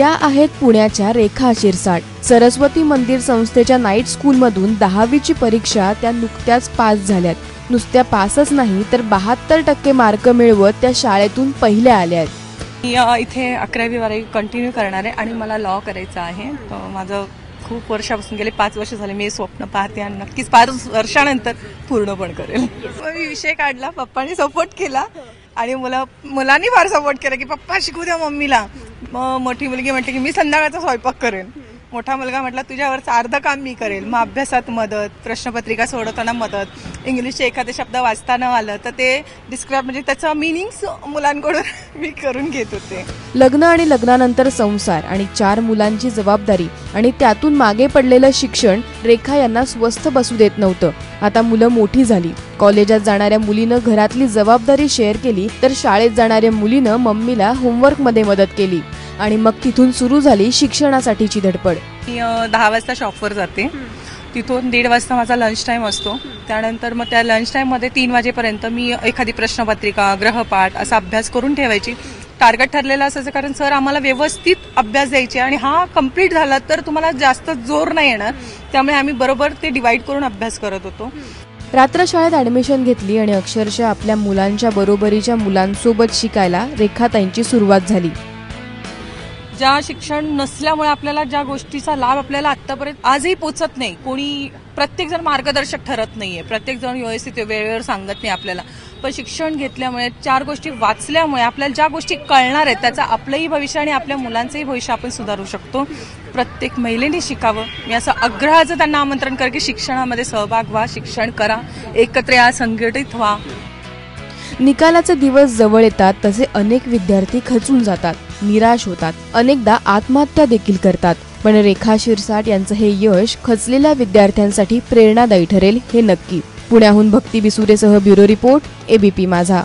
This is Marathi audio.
या आहेत पुण्याच्या रेखा शिरसाट. सरस्वती मंदिर संस्थेच्या नाईट स्कूलमधून दहावीची परीक्षा त्या नुकत्याच पास झाल्यात. नुसत्या पासच नाही तर बहात्तर टक्के मार्क मिळवत त्या शाळेतून पहिल्या आल्या आहेत मी इथे अकरावी बारावी कंटिन्यू करणार आहे आणि मला लॉ करायचं आहे. माझं खूप वर्षापासून गेले पाच वर्ष झाले मी स्वप्न पाहते आणि नक्कीच पाच वर्षानंतर पूर्ण पण करेल. मी विषय काढला पप्पाने सपोर्ट केला आणि मुला मुलांनी फार सपोर्ट केला की पप्पा शिकू द्या मम्मीला. मग मोठी मुलगी म्हटली की मी संध्याकाळचा स्वयंपाक करेन. मोठा मुलगा म्हटला तुझ्यावरचं अर्ध काम मी करेल मग अभ्यासात मदत प्रश्नपत्रिका सोडवताना मदत इंग्लिशचे एखादे शब्द वाचताना आलं. तर ते डिस्क्राईब म्हणजे त्याचं मिनिंग्स मुलांकडून मी करून घेत होते. लग्न आणि लग्नानंतर संसार आणि चार मुलांची जबाबदारी आणि त्यातून मागे पडलेलं शिक्षण रेखा यांना स्वस्थ बसू देत नव्हतं. आता मुलं मोठी झाली. कॉलेजात जाणाऱ्या मुलीनं घरातली जबाबदारी शेअर केली तर शाळेत जाणाऱ्या मुलीनं मम्मीला होमवर्कमध्ये मदत केली. आणि मग तिथून सुरू झाली शिक्षणासाठीची धडपड. मी दहा वाजता शॉपवर जाते. तिथून दीड वाजता माझा लंच टाईम असतो. त्यानंतर मग त्या लंच टाईममध्ये तीन वाजेपर्यंत मी एखादी प्रश्नपत्रिका ग्रहपाठ असा अभ्यास करून ठेवायची. टार्गेट ठरलेलं असायचं कारण सर आम्हाला व्यवस्थित अभ्यास द्यायचे आणि हा कंप्लीट झाला तर तुम्हाला जास्त जोर नाही येणार. त्यामुळे आम्ही बरोबर ते डिवाइड करून अभ्यास करत होतो. रात्र शाळेत ऍडमिशन घेतली आणि अक्षरशः आपल्या मुलांच्या बरोबरीच्या मुलांसोबत शिकायला रेखाताईंची सुरुवात झाली. ज्या शिक्षण नसल्यामुळे आपल्याला ज्या गोष्टीचा लाभ आपल्याला आतापर्यंत आजही पोचत नाही कोणी प्रत्येक जण मार्गदर्शक ठरत नाहीये. प्रत्येक जण व्यवस्थित वेळेवर सांगत नाही आपल्याला. पण शिक्षण घेतल्यामुळे चार गोष्टी वाचल्यामुळे आपल्याला ज्या गोष्टी कळणार आहेत त्याचं आपलंही भविष्य आणि आपल्या मुलांचंही भविष्य आपण सुधारू शकतो. प्रत्येक महिलेने शिकावं मी असं आग्रहाचं त्यांना आमंत्रण कर की शिक्षणामध्ये सहभाग व्हा शिक्षण करा एकत्र या संघटित व्हा. निकालाचे दिवस जवळ येतात तसे अनेक विद्यार्थी खचून जातात. निराश होतात. अनेकदा आत्महत्या देखील करतात. पण रेखा शिरसाट यांचं हे यश खचलेल्या विद्यार्थ्यांसाठी प्रेरणादायी ठरेल हे नक्की. पुण्याहून भक्ती बिसुरेसह ब्युरो रिपोर्ट एबीपी माझा.